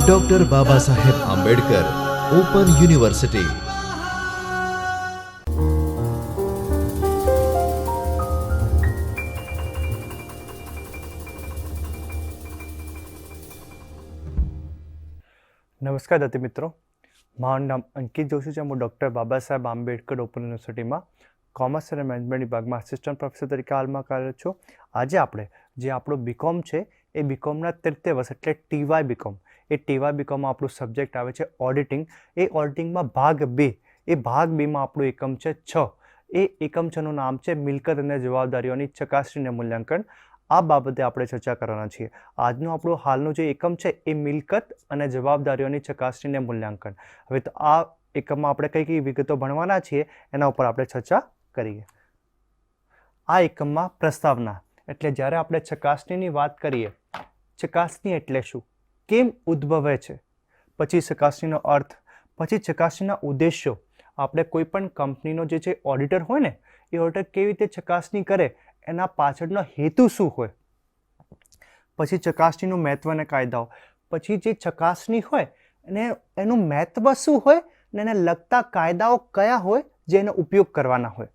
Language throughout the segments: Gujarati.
ડોક્ટર બાબા સાહેબ આંબેડકર ઓપન યુનિવર્સિટી નમસ્કાર દત્તી મિત્રો. મારું નામ અંકિત જોશી છે. હું ડૉક્ટર બાબા સાહેબ આંબેડકર ઓપન યુનિવર્સિટીમાં કોમર્સ અને મેનેજમેન્ટ વિભાગમાં આસિસ્ટન્ટ પ્રોફેસર તરીકે હાલમાં કાર્યરત છું. આજે આપણે, જે આપણો બીકોમ છે એ બીકોમના તૃતીય વર્ષ, એટલે ટીવાય બીકોમ એ ટીવાય બીકોમમાં આપણું સબ્જેક્ટ આવે છે ઓડિટિંગ એ ઓડિટિંગમાં ભાગ બે, એ ભાગ બેમાં આપણું એકમ છે છ. એ એકમ છનું નામ છે મિલકત અને જવાબદારીઓની ચકાસણીને મૂલ્યાંકન. આ બાબતે આપણે ચર્ચા કરવાના છીએ. આજનું આપણું હાલનું જે એકમ છે એ મિલકત અને જવાબદારીઓની ચકાસણીને મૂલ્યાંકન. હવે તો આ એકમમાં આપણે કઈ કઈ વિગતો ભણવાના છીએ, એના ઉપર આપણે ચર્ચા કરીએ. આ એકમમાં પ્રસ્તાવના. એટલે જ્યારે આપણે ચકાસણીની વાત કરીએ, ચકાસણી એટલે શું? કેમ ઉદ્ભવે છે? પછી ચકાસણીનો અર્થ, પછી ચકાસણીના ઉદ્દેશ્યો. આપણે કોઈ પણ કંપનીનો જે છે ઓડિટર હોય ને, એ ઓડિટર કેવી રીતે ચકાસણી કરે, એના પાછળનો હેતુ શું હોય? પછી ચકાસણીનું મહત્વ અને કાયદાઓ. પછી જે ચકાસણી હોય, અને એનું મહત્વ શું હોય, ને એને લગતા કાયદાઓ કયા હોય, જે એનો ઉપયોગ કરવાના હોય.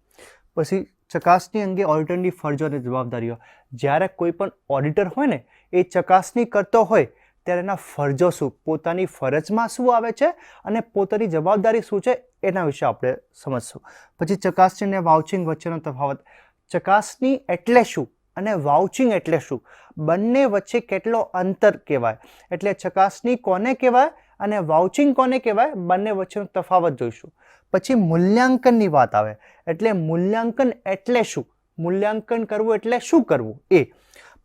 પછી ચકાસણી અંગે ઓડિટરની ફરજો જવાબદારીઓ. જ્યારે કોઈ પણ ઓડિટર હોય ને, એ ચકાસણી કરતો હોય, ત્યારે એના ફરજો શું? પોતાની ફરજમાં શું આવે છે અને પોતાની જવાબદારી શું છે? એના વિશે આપણે સમજશું. પછી ચકાસણી અને વાઉચિંગ વચ્ચેનો તફાવત. ચકાસણી એટલે શું અને વાઉચિંગ એટલે શું? બંને વચ્ચે કેટલો અંતર કહેવાય? એટલે ચકાસણી કોને કહેવાય? અને વાઉચિંગ કોને કહેવાય? બંને વચ્ચેનો તફાવત જોઈશું. પછી મૂલ્યાંકનની વાત આવે. એટલે મૂલ્યાંકન એટલે શું? મૂલ્યાંકન કરવું એટલે શું કરવું? એ.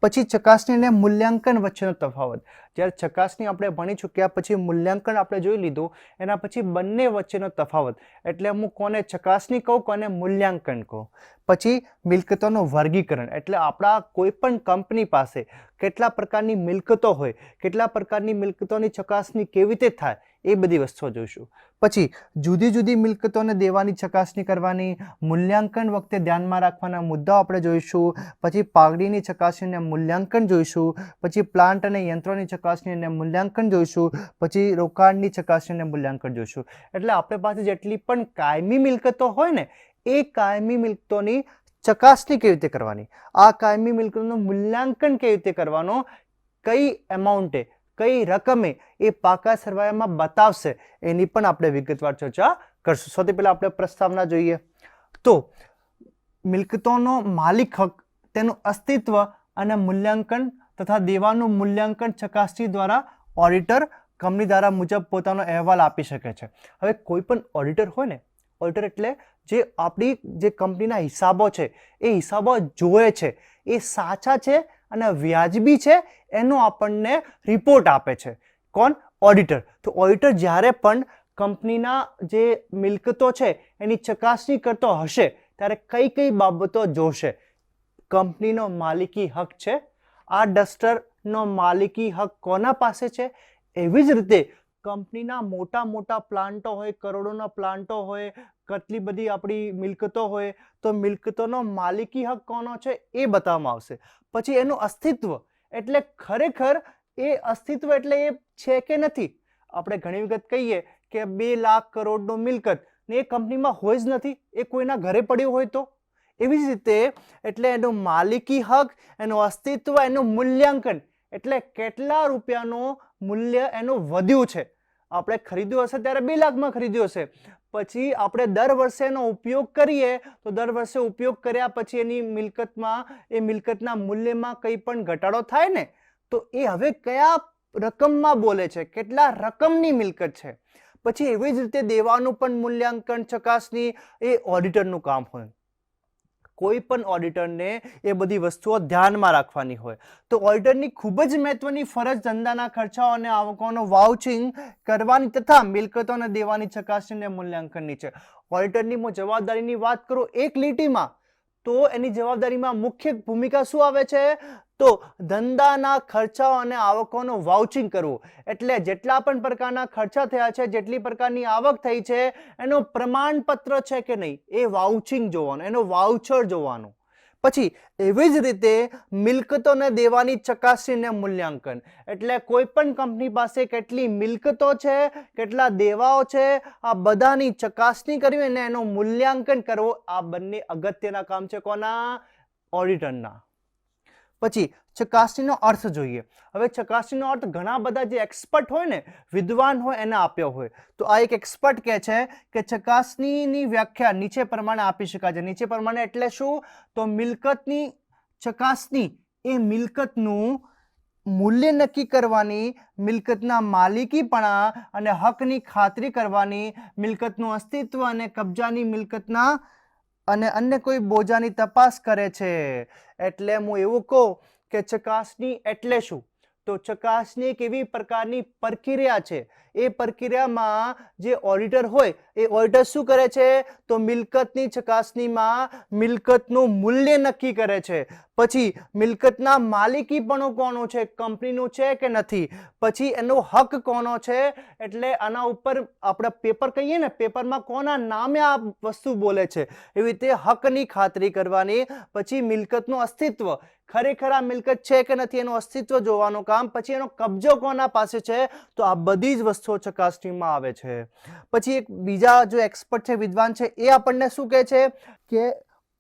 પછી ચકાસણી અને મૂલ્યાંકન વચ્ચેનો તફાવત. જ્યારે ચકાસણી આપણે ભણી ચૂક્યા પછી મૂલ્યાંકન આપણે જોઈ લીધું, એના પછી બંને વચ્ચેનો તફાવત. એટલે હું કોને ચકાસણી કહું, કોને મૂલ્યાંકન કહું. પછી મિલકતોનું વર્ગીકરણ. એટલે આપણા કોઈ પણ કંપની પાસે કેટલા પ્રકારની મિલકતો હોય, કેટલા પ્રકારની મિલકતોની ચકાસણી કેવી રીતે થાય, એ બધી વસ્તુઓ જોઈશું. પછી જુદી જુદી મિલકતોને દેવાની ચકાસણી કરવાની, મૂલ્યાંકન વખતે ધ્યાનમાં રાખવાના મુદ્દાઓ આપણે જોઈશું, પછી પાઘડીની ચકાસણીને મૂલ્યાંકન જોઈશું, પછી પ્લાન્ટ અને યંત્રોની ચકાસણી અને મૂલ્યાંકન જોઈશું, પછી રોકાણની ચકાસણી અને મૂલ્યાંકન જોઈશું. એટલે આપણી પાસે જેટલી પણ કાયમી મિલકતો હોય ને, એ કાયમી મિલકતોની ચકાસણી કેવી રીતે કરવાની? આ કાયમી મિલકતોનું મૂલ્યાંકન કેવી રીતે કરવાનો? કઈ એમાઉન્ટે કઈ રકમે એ પાકા સરવાયામાં બતાવશે? એની પણ આપણે વિગતવાર ચર્ચા કરશું. સૌથી પહેલાં આપણે પ્રસ્તાવના જોઈએ. તો, મિલકતોનો માલિક હક, તેનું અસ્તિત્વ અને મૂલ્યાંકન તથા દેવાનું મૂલ્યાંકન ચકાસણી દ્વારા ઓડિટર કંપની દ્વારા મુજબ પોતાનો અહેવાલ આપી શકે છે. હવે કોઈ પણ ઓડિટર હોય ને ઓડિટર એટલે જે આપણી જે કંપનીના હિસાબો છે, એ હિસાબો જોવે છે, એ સાચા છે અને વ્યાજબી છે, એનો આપણને રિપોર્ટ આપે છે. કોણ? ઓડિટર તો ઓડિટર જ્યારે પણ કંપનીના જે મિલકતો છે, એની ચકાસણી કરતો હશે, ત્યારે કઈ કઈ બાબતો જોશે? કંપનીનો માલિકી હક છે આ ડસ્ટરનો માલિકી હક કોના પાસે છે? એવી જ રીતે કંપનીના મોટા મોટા પ્લાન્ટો હોય, કરોડોના પ્લાન્ટો હોય, કેટલી બધી આપણી મિલકતો હોય, તો મિલકતોનો માલિકી હક કોનો છે એ બતાવવામાં આવશે. પછી એનું અસ્તિત્વ, એટલે ખરેખર એ અસ્તિત્વ એટલે એ છે કે નથી? આપણે ઘણી વખત કહીએ કે બે લાખ કરોડનું મિલકત ને એ કંપનીમાં હોય જ નથી, એ કોઈના ઘરે પડ્યું હોય તો? એવી જ રીતે એટલે એનો માલિકી હક, એનું અસ્તિત્વ, એનું મૂલ્યાંકન, એટલે કેટલા રૂપિયાનું મૂલ્ય એનું વધ્યું છે? આપણે ખરીદ્યું હશે ત્યારે બે લાખમાં ખરીદ્યું હશે. પછી આપણે દર વર્ષે એનો ઉપયોગ કરીએ, તો દર વર્ષે ઉપયોગ કર્યા પછી એની મિલકતમાં, એ મિલકતના મૂલ્યમાં કંઈ પણ ઘટાડો થાય ને, તો એ હવે કયા રકમમાં બોલે છે? કેટલા રકમની મિલકત છે? પછી એવી જ રીતે દેવાનું પણ મૂલ્યાંકન, ચકાસણી, એ ઓડિટરનું કામ હોય. કોઈ પણ ઓડિટરને એ બધી વસ્તુઓ ધ્યાનમાં રાખવાની હોય. તો ઓડિટરની ખૂબ જ મહત્વની ફરજ ધંધાના ખર્ચાઓ અને આવકોનો વાઉચિંગ કરવાની તથા મિલકતોને દેવાની ચકાસણી અને મૂલ્યાંકનની છે. ઓડિટરની હું જવાબદારીની વાત કરું, એક લીટીમાં તો એની જવાબદારીમાં મુખ્ય ભૂમિકા શું આવે છે? તો ધંધાના ખર્ચાઓ અને આવકોનું વાઉચિંગ કરવું. એટલે જેટલા પણ પ્રકારના ખર્ચા થયા છે, જેટલી પ્રકારની આવક થઈ છે, એનું પ્રમાણપત્ર છે કે નહીં? એ વાઉચિંગ જોવાનું, એનો વાઉચર જોવાનું. પછી એવી જ રીતે મિલકતોને દેવાની ચકાસણીને મૂલ્યાંકન. એટલે કોઈ પણ કંપની પાસે કેટલી મિલકતો છે, કેટલા દેવાઓ છે, આ બધાની ચકાસણી કરવી અને એનું મૂલ્યાંકન કરવું આ બંને અગત્યના કામ છે કોના? ઓડિટરના. પછી ચકાસણીનો અર્થ જોઈએ. હવે ચકાસણીનો અર્થ ઘણા બધા જે એક્સપર્ટ હોય ને, વિદ્વાન હોય એને આપ્યો હોય. તો આ એક એક્સપર્ટ કહે છે કે ચકાસણીની વ્યાખ્યા નીચે પ્રમાણે આપી શકાય છે. નીચે પ્રમાણે એટલે શું? તો મિલકતની ચકાસણી એ મિલકતનું મૂલ્ય નક્કી કરવાની, મિલકતના માલિકીપણા અને હકની ખાતરી કરવાની, મિલકતનું અસ્તિત્વ અને કબજાની મિલકતના અને અન્ય કોઈ બોજાની તપાસ કરે છે. એટલે હું એવું કહું કે ચકાસણી એટલે શું? તો ચકાસણી એક એવી પ્રકારની પ્રક્રિયા છે. એ પ્રક્રિયામાં જે ઓડિટર હોય, એ ઓડિટર શું કરે છે? તો મિલકતની ચકાસણીમાં મિલકતનું મૂલ્ય નક્કી કરે છે. પછી મિલકતના માલિકી પણ કોનો છે? કંપનીનું છે કે નથી? પછી એનો હક કોનો છે? એટલે આના ઉપર આપણે પેપર કહીએ ને, પેપરમાં કોના નામે આ વસ્તુ બોલે છે? એવી રીતે હકની ખાતરી કરવાની, પછી મિલકતનું અસ્તિત્વ ખરેખર આ મિલકત છે કે નથી એનું અસ્તિત્વ જોવાનું કામ? પછી એનો કબજો કોના પાસે છે? તો આ બધી જ વસ્તુઓ ચકાસણીમાં આવે છે. પછી એક બીજા જો એક્સપર્ટ છે, વિદ્વાન છે, એ આપણને શું કહે છે કે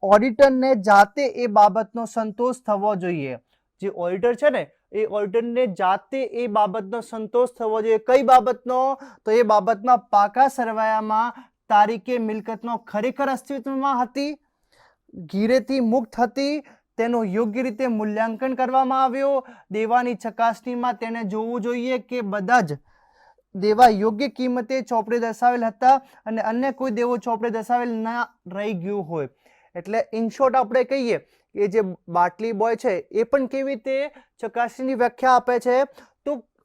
ઓડિટરને જાતે એ બાબતનો સંતોષ થવો જોઈએ. જે ઓડિટર છે ને, એ ઓડિટરને જાતે એ બાબતનો સંતોષ થવો જોઈએ. કઈ બાબતનો? તો એ બાબતમાં પાકા સરવાયામાં તારીખે મિલકતનો ખરેખર અસ્તિત્વમાં હતી ગીરેથી મુક્ત હતી તેનું યોગ્ય રીતે મૂલ્યાંકન કરવામાં આવ્યો. દેવાની ચકાસણીમાં તેને જોવું જોઈએ કે બધા જ દેવા યોગ્ય કિંમતે ચોપડે દર્શાવેલ હતા અને અન્ય કોઈ દેવો ચોપડે દર્શાવેલ ના રહી ગયું હોય. એટલે ઇન આપણે કહીએ કે જે બાટલી બોય છે એ પણ કેવી રીતે ચકાસણીની વ્યાખ્યા આપે છે?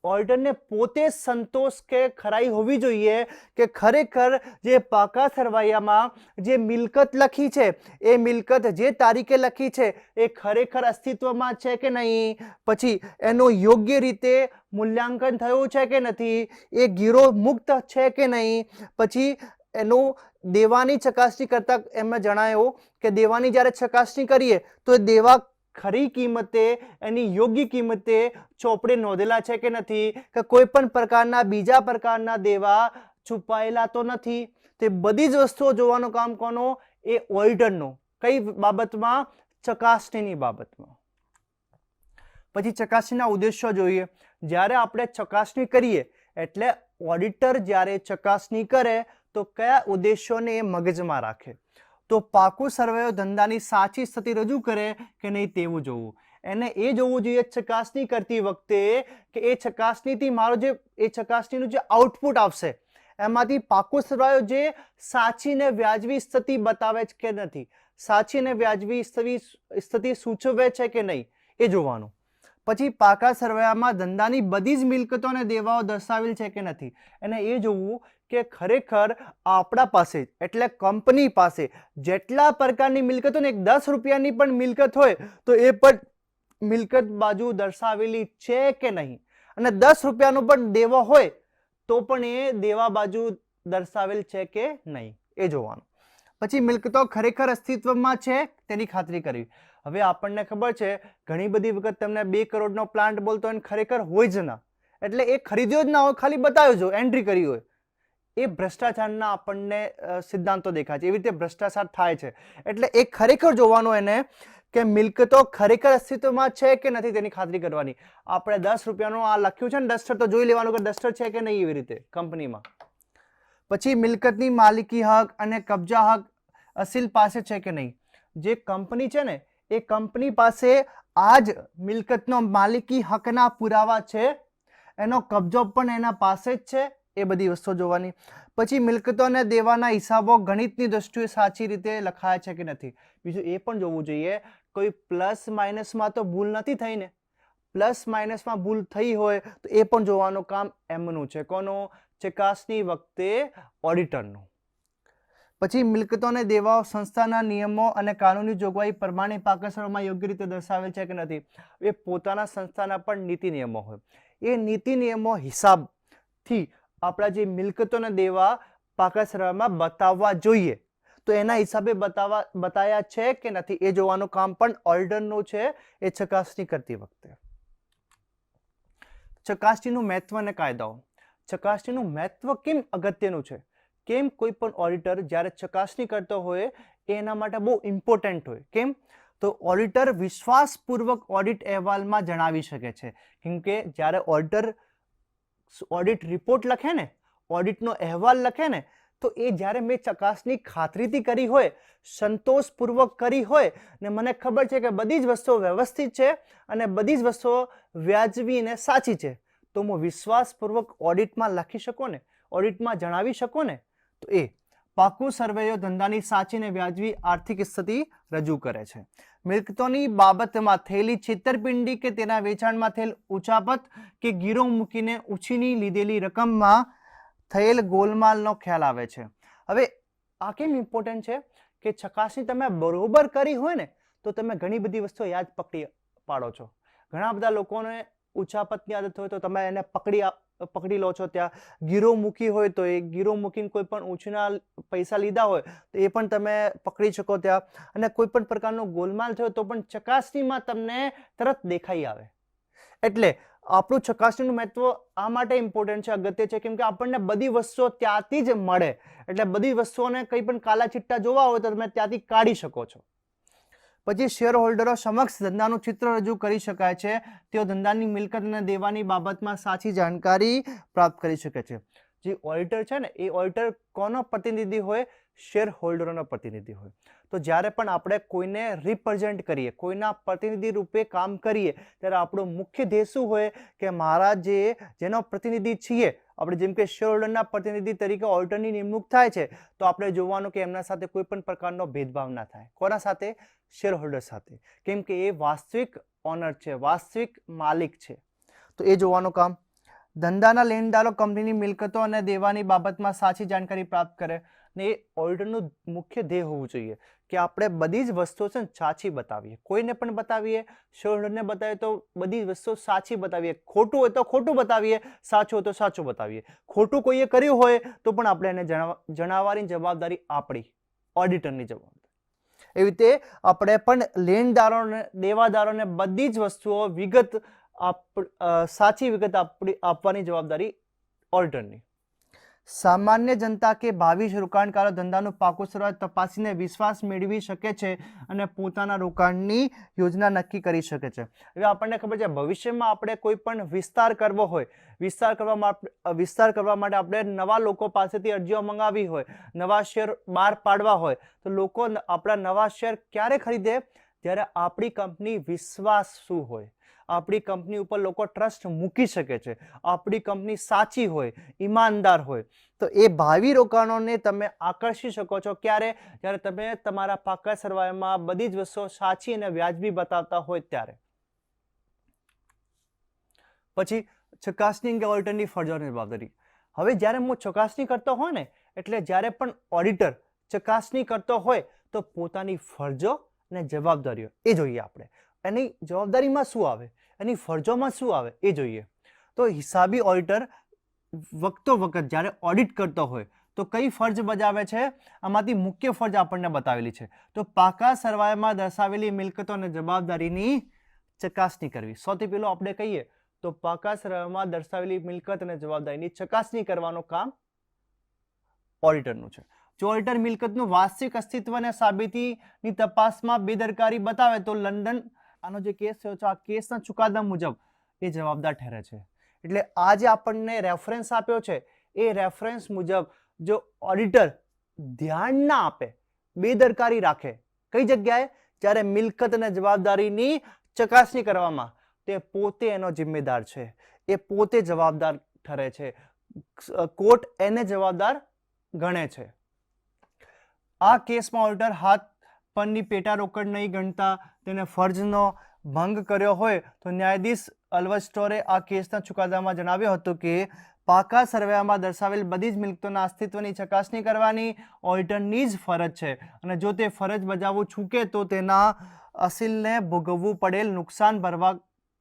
તો ઓડિટરને પોતે સંતોષ કે ખરાઈ હોવી જોઈએ કે ખરેખર જે પાકા સરવાયામાં જે મિલકત લખી છે, એ મિલકત જે તારીખે લખી છે, એ ખરેખર અસ્તિત્વમાં છે કે નહીં? પછી એનું યોગ્ય રીતે મૂલ્યાંકન થયું છે કે નથી? એ ગીરો મુક્ત છે કે નહીં? પછી એનું દેવાની ચકાસણી કરતાં એમણે જણાયું કે દેવાની જ્યારે ચકાસણી કરીએ, તો એ દેવા ખરી કિંમતે એની યોગ્ય કિંમતે ચોપડે નોંધેલા છે કે નથી? કે કોઈ પણ પ્રકારના બીજા પ્રકારના દેવા છુપાયેલા તો નથી? તે બધી જ વસ્તુઓ જોવાનું કામ કોનો? એ ઓડિટરનું કઈ બાબતમાં? ચકાસણીની બાબતમાં. પછી ચકાસણીના ઉદ્દેશો જોઈએ. જ્યારે આપણે ચકાસણી કરીએ, એટલે ઓડિટર જ્યારે ચકાસણી કરે, તો કયા ઉદ્દેશોને એ મગજમાં રાખે? તો પાકો સર્વેયો ધંધાની સાચી સ્થિતિ રજૂ કરે કે નહીં તેવું જોવું. એને એ જોવું જોઈએ ચકાસણી કરતી વખતે કે એ ચકાસણીથી મારો જે, એ ચકાસણીનું જે આઉટપુટ આવશે, એમાંથી પાકો સર્વાયો જે સાચી ને વ્યાજબી સ્થિતિ બતાવે છે કે નથી, સાચી ને વ્યાજબી સ્થિતિ સૂચવે છે કે નહીં, એ જોવાનું. પછી પાકા સરવૈયામાં ધંધાની બધી જ મિલકતો અને દેવાઓ દર્શાવેલ છે કે નથી. અને એ જોવું કે ખરેખર આપણા પાસે, એટલે કંપની પાસે, જેટલા પ્રકારની મિલકતો ને એક દસ રૂપિયાની પણ મિલકત હોય, તો એ પણ મિલકત બાજુ દર્શાવેલી છે કે નહીં? અને દસ રૂપિયાનો પણ દેવો હોય, તો પણ એ દેવા બાજુ દર્શાવેલ છે કે નહીં? એ જોવાનું. પછી મિલકતો ખરેખર અસ્તિત્વમાં છે? તેની ખાતરી કરવી. હવે આપણને ખબર છે, ઘણી બધી વખત તમને બે કરોડનો પ્લાન્ટ બોલતો હોય ખરેખર હોય જ ના. એટલે એ ખરીદ્યો જ ના હોય, ખાલી બતાવ્યો જો એન્ટ્રી કરી હોય. એ ભ્રષ્ટાચારના આપણને સિદ્ધાંતો દેખાય છે. એવી રીતે ભ્રષ્ટાચાર થાય છે. એટલે એ ખરેખર જોવાનું એને કે મિલકતો ખરેખર અસ્તિત્વમાં છે કે નથી તેની ખાતરી કરવાની. આપણે દસ રૂપિયાનું આ લખ્યું છે ને, ડસ્ટર તો જોઈ લેવાનું કે ડસ્ટર છે કે નહીં એવી રીતે કંપનીમાં. પછી મિલકતની માલિકી હક અને કબજા હક અસીલ પાસે છે કે નહીં? જે કંપની છે ને એ કંપની પાસે આ જ મિલકતનો માલિકી હકના પુરાવા છે. એનો કબજો પણ એના પાસે જ છે એ બધી વસ્તુ જોવાની. પછી મિલકતોને દેવાના હિસાબો ગણિતની દ્રષ્ટિએ સાચી રીતે લખાયા છે કે નથી. બીજું એ પણ જોવું જોઈએ, કોઈ પ્લસ માઇનસમાં તો ભૂલ નથી થઈ ને? પ્લસ માઇનસમાં ભૂલ થઈ હોય તો એ પણ જોવાનું કામ એમનું છે. કોનું? ચકાસણી વખતે ઓડિટરનું. પછી મિલકતોને દેવાઓ, સંસ્થાના નિયમો અને કાનૂની જોગવાઈ પ્રમાણે પાકસરમાં યોગ્ય રીતે દર્શાવેલ છે કે નથી? એ પોતાના સંસ્થાના પણ નીતિ નિયમો હોય. એ નીતિ નિયમો હિસાબથી આપણા જે મિલકતોને દેવા પાકસરમાં બતાવવા જોઈએ. તો એના હિસાબે બતાવા બતાયા છે કે નથી? એ જોવાનું કામ પણ ઓર્ડરનું છે. એ ચકાસણી કરતી વખતે. ચકાસણીનું મહત્વ અને કાયદાઓ. ચકાસણીનું મહત્વ કેમ અગત્યનું છે? કેમ કોઈ પણ ઓડિટર જ્યારે ચકાસણી કરતો હોય, એના માટે બહુ ઇમ્પોર્ટન્ટ હોય. કેમ? તો ઓડિટર વિશ્વાસપૂર્વક ઓડિટ અહેવાલમાં જણાવી શકે છે. કેમ કે જ્યારે ઓડિટર ઓડિટ રિપોર્ટ લખે ને ઓડિટનો અહેવાલ લખે ને, તો એ જ્યારે મેં ચકાસણી ખાતરીથી કરી હોય, સંતોષપૂર્વક કરી હોય, ને મને ખબર છે કે બધી જ વસ્તુઓ વ્યવસ્થિત છે અને બધી જ વસ્તુઓ વ્યાજબી અને સાચી છે, તો હું વિશ્વાસપૂર્વક ઓડિટમાં લખી શકો ને ઓડિટમાં જણાવી શકો ને તો એ પાકું સર્વેયો ધંધાની સાચી અને વ્યાજબી આર્થિક સ્થિતિ રજૂ કરે છે. મિલકતોની બાબતમાં થયેલી છેતરપિંડી કે તેના વેચાણમાં થયેલ ઉચાપત કે ગીરો મૂકીને ઉછીની લીધેલી રકમમાં થયેલ ગોલમાલનો ખ્યાલ આવે છે. હવે આ કેમ ઇમ્પોર્ટન્ટ છે કે ચકાસણી તમે બરોબર કરી હોય ને તો તમે ઘણી બધી વસ્તુઓ યાદ પકડી પાડો છો. ઘણા બધા લોકોને ઉચાપતની આદત હોય તો તમે એને પકડી પકડી લો છો ત્યાં. ગીરો મૂકી હોય તો એ ગીરો મૂકીને કોઈ પણ ઊંચના પૈસા લીધા હોય તો એ પણ તમે પકડી શકો ત્યાં. અને કોઈ પણ પ્રકારનો ગોલમાલ થયો તો પણ ચકાસણીમાં તમને તરત દેખાઈ આવે. એટલે આપણું ચકાસણીનું મહત્વ આ માટે ઇમ્પોર્ટન્ટ છે, અગત્ય છે કેમ કે આપણને બધી વસ્તુઓ ત્યાંથી જ મળે. એટલે બધી વસ્તુઓને કંઈ પણ કાલા ચિટ્ટા જોવા હોય તો તમે ત્યાંથી કાઢી શકો છો. પછી શેર હોલ્ડરો સમક્ષ ધંધાનું ચિત્ર રજૂ કરી શકાય છે. તેઓ ધંધાની મિલકત અને દેવાની બાબતમાં સાચી જાણકારી પ્રાપ્ત કરી શકે છે. જે ઓડિટર છે ને, એ ઓડિટર કોનો પ્રતિનિધિ હોય? શેર હોલ્ડરોનો પ્રતિનિધિ હોય. તો જ્યારે પણ આપણે કોઈને રિપ્રેઝેન્ટ કરીએ, કોઈના પ્રતિનિધિ રૂપે કામ કરીએ, ત્યારે આપણો મુખ્ય ધ્યેય શું હોય? કે મારા જે, જેનો પ્રતિનિધિ છીએ આપણે જેમ કે શેર હોલ્ડરના પ્રતિનિધિ તરીકે ઓડિટરની નિમણૂક થાય છે, તો આપણે જોવાનું કે એમના સાથે કોઈ પણ પ્રકારનો ભેદભાવ ના થાય. કોના સાથે? શેર હોલ્ડર સાથે. કેમ કે એ વાસ્તવિક ઓનર છે, વાસ્તવિક માલિક છે. તો એ જોવાનું કામ. ધંધાના લેણદારો કંપનીની મિલકતો અને દેવાની બાબતમાં સાચી જાણકારી પ્રાપ્ત કરે. ને એ ઓડિટરનું મુખ્ય ધ્યેય હોવું જોઈએ કે આપણે બધી જ વસ્તુઓ છે ને સાચી બતાવીએ. કોઈને પણ બતાવીએ શેરહોલ્ડરને બતાવીએ તો બધી જ વસ્તુઓ સાચી બતાવીએ. ખોટું હોય તો ખોટું બતાવીએ, સાચું હોય તો સાચું બતાવીએ. ખોટું કોઈએ કર્યું હોય તો પણ આપણે એને જણાવ, જણાવવાની જવાબદારી આપણી ઓડિટરની જવાબદારી. એવી રીતે આપણે પણ લેણદારોને, દેવાદારોને બધી જ વસ્તુઓ વિગત આપ સાચી વિગત આપણી આપવાની જવાબદારી ઓડિટરની સામાન્ય જનતા કે ભાવિ રોકાણકારો ધંધાનું પાકું શરૂઆત તપાસીને વિશ્વાસ મેળવી શકે છે અને પોતાના રોકાણની યોજના નક્કી કરી શકે છે. હવે આપણને ખબર છે, ભવિષ્યમાં આપણે કોઈ પણ વિસ્તાર કરવો હોય, વિસ્તાર કરવા વિસ્તાર કરવા માટે આપણે નવા લોકો પાસેથી અરજીઓ મંગાવી હોય, નવા શેર બહાર પાડવા હોય, તો લોકો આપણા નવા શેર ક્યારે ખરીદે? ત્યારે આપણી કંપની વિશ્વાસ શું હોય. આપણી કંપની ઉપર લોકો ટ્રસ્ટ મૂકી શકે છે. આપણી કંપની સાચી હોય, ઈમાનદાર હોય. તો એ ભાવિ રોકાણોને તમે આકર્ષી શકો છો. ક્યારે? જ્યારે તમે તમારા પાકા સરવાયામાં બધી જ વસ્તુઓ સાચી અને વ્યાજબી બતાવતા હોય ત્યારે. પછી ચકાસણી અંગે ઓડિટરની ફરજોની જવાબદારી હવે જ્યારે હું ચકાસણી કરતો હોય ને, એટલે જ્યારે પણ ઓડિટર ચકાસણી કરતો હોય, તો પોતાની ફરજો અને જવાબદારીઓ એ જોઈએ આપણે. એની જવાબદારીમાં શું આવે? એની ફરજોમાં શું આવે? એ જોઈએ. તો હિસાબી ઓડિટર વખતો વખત જ્યારે ઓડિટ કરતો હોય, તો કઈ ફરજ બજાવે છે? આમાંથી મુખ્ય ફરજ આપણને બતાવેલી છે. તો પાકા સરવાયામાં દર્શાવેલી મિલકતો અને જવાબદારીની ચકાસણી કરવી. સૌથી પહેલું આપણે કહીએ, તો પાકા સરવાયામાં દર્શાવેલી મિલકત અને જવાબદારીની ચકાસણી કરવાનું કામ ઓડિટરનું છે. જો ઓડિટર મિલકતનું વાસ્તવિક અસ્તિત્વ અને સાબિતીની તપાસમાં બેદરકારી બતાવે, તો લંડન આનો જે કેસ થયો છે, આ કેસના ચુકાદા મુજબ એ જવાબદાર ઠરે છે. એટલે આ જે આપણને રેફરન્સ આપ્યો છે, એ રેફરન્સ મુજબ જો ઓડિટર ધ્યાન ના આપે, બેદરકારી રાખે, કઈ જગ્યાએ? જ્યારે મિલકત અને જવાબદારીની ચકાસણી કરવામાં તે પોતે એનો જિમ્મેદાર છે. એ પોતે જવાબદાર ઠરે છે. કોર્ટ એને જવાબદાર ગણે છે. આ કેસમાં ઓડિટર હાથ પરની પેટા રોકડ નહીં ગણતા તેને ફરજનો ભંગ કર્યો હોય તો ન્યાયાધીશ સ્ટોરે આ કેસના ચુકાદામાં જણાવ્યું હતું કે પાકા સર્વેમાં દર્શાવેલ બધી જ મિલકતોના અસ્તિત્વની ચકાસણી કરવાની ઓડિટરની જ ફરજ છે અને જો તે ફરજ બજાવવું ચૂકે તો તેના અસીલને ભોગવવું પડેલ નુકસાન ભરવા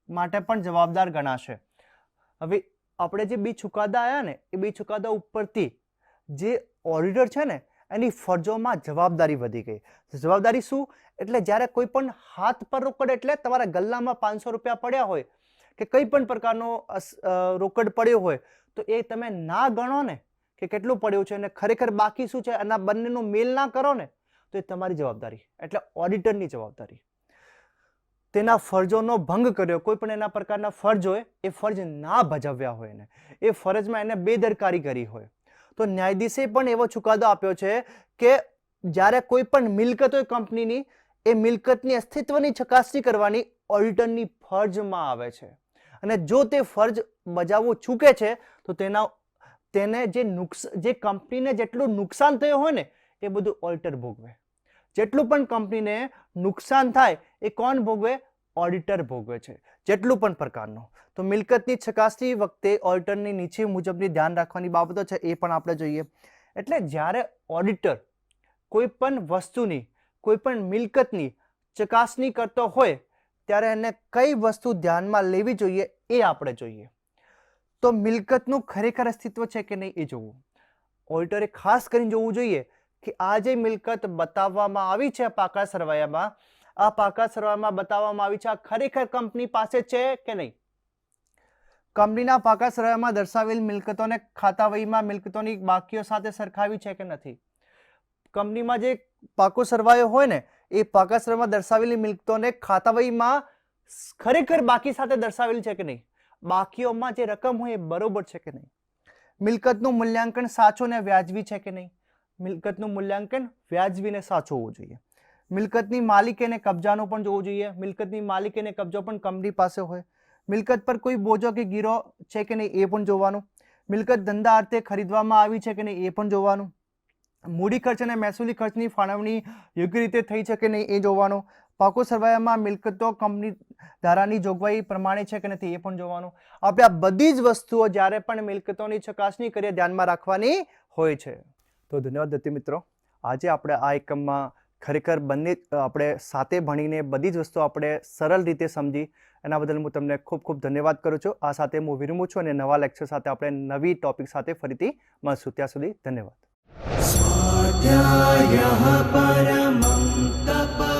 માટે પણ જવાબદાર ગણાશે. હવે આપણે જે બી ચુકાદા આવ્યા ને એ બી ચુકાદા ઉપરથી જે ઓડિટર છે ને એની ફરજોમાં જવાબદારી વધી ગઈ. જવાબદારી શું? એટલે જ્યારે કોઈ પણ હાથ પર રોકડ એટલે તમારા ગલ્લામાં પાંચસો રૂપિયા પડ્યા હોય કે કંઈ પણ પ્રકારનો રોકડ પડ્યો હોય, તો એ તમે ના ગણો ને કે કેટલું પડ્યું છે અને ખરેખર બાકી શું છે અને આ બંનેનો મેલ ના કરો ને, તો એ તમારી જવાબદારી. એટલે ઓડિટરની જવાબદારી. તેના ફરજોનો ભંગ કર્યો, કોઈ પણ એના પ્રકારના ફરજ હોય, એ ફરજ ના ભજવ્યા હોય એને. એ ફરજમાં એને બેદરકારી કરી હોય. તો ન્યાયાધીશે પણ એવો ચુકાદો આપ્યો છે કે જ્યારે કોઈ પણ મિલકત હોય કંપનીની, એ મિલકતની અસ્તિત્વની ચકાસણી કરવાની ઓડિટરની ફરજમાં આવે છે. અને જો તે ફરજ બજાવવું ચૂકે છે, તો તેના, તેને જે નુકસ, જે કંપનીને જેટલું નુકસાન થયું હોય ને, એ બધું ઓડિટર ભોગવે. જેટલું પણ કંપનીને નુકસાન થાય, એ કોણ ભોગવે? ઓડિટર ભોગવે છે. જેટલું પણ પ્રકારનું. તો મિલકતની ચકાસણી વખતે ઓડિટરની નીચે મુજબની ધ્યાન રાખવાની બાબતો છે, એ પણ આપણે જોઈએ. એટલે જ્યારે ઓડિટર કોઈ પણ વસ્તુની, કોઈ પણ મિલકતની ચકાસણી કરતો હોય, ત્યારે એને કઈ વસ્તુ ધ્યાનમાં લેવી જોઈએ એ આપણે જોઈએ. તો મિલકતનું ખરેખર અસ્તિત્વ છે કે નહીં એ જોવું. ઓડિટરે ખાસ કરીને જોવું જોઈએ કે આ જે મિલકત બતાવવામાં આવી છે પાકા સરવાયામાં આ પાકા સરવાયામાં બતાવવામાં આવી છે, આ ખરેખર કંપની પાસે છે કે નહીં? કંપનીના પાકા સરવાયામાં દર્શાવેલ મિલકતોને ખાતાવહીમાં મિલકતોની બાકીઓ સાથે સરખાવી છે કે નથી? કંપનીમાં જે પાકો સરવાયો હોય ને, એ પાકા સરવાયામાં દર્શાવેલી મિલકતોને ખાતાવહીમાં ખરેખર બાકી સાથે દર્શાવેલી છે કે નહીં? બાકીઓમાં જે રકમ હોય એ બરોબર છે કે નહીં? મિલકતનું મૂલ્યાંકન સાચું ને વ્યાજબી છે કે નહીં? મિલકતનું મૂલ્યાંકન વ્યાજબી ને સાચું હોવું જોઈએ. મિલકતની માલિકી અને કબજાનું પણ જોવું જોઈએ. મિલકતની માલિકી કબજો પણ કંપની પાસે હોય. મિલકત પર કોઈ બોજો કે ગીરો છે કે નહીં એ પણ જોવાનું. મિલકત ધંધા અર્થે ખરીદવામાં આવી છે કે નહીં એ પણ જોવાનું. મૂડી ખર્ચ અને મહેસૂલી ખર્ચની ફાળવણી યોગ્ય રીતે થઈ છે કે નહીં એ જોવાનું. પાકો સરવાયામાં મિલકતો કંપની ધારાની જોગવાઈ પ્રમાણે છે કે નથી એ પણ જોવાનું. આપણે આ બધી જ વસ્તુઓ જ્યારે પણ મિલકતોની ચકાસણી કરીએ, ધ્યાનમાં રાખવાની હોય છે. તો ધન્યવાદ દત્તી મિત્રો. આજે આપણે આ એકમમાં ખરેખર બંને આપણે સાથે ભણીને બધી જ વસ્તુ આપણે સરળ રીતે સમજી. એના બદલ હું તમને ખૂબ ખૂબ ધન્યવાદ કરું છું. આ સાથે હું વિરમું છું અને નવા લેક્ચર સાથે આપણે નવી ટોપિક સાથે ફરીથી મળશું. ત્યાં સુધી ધન્યવાદ. પરમં તપ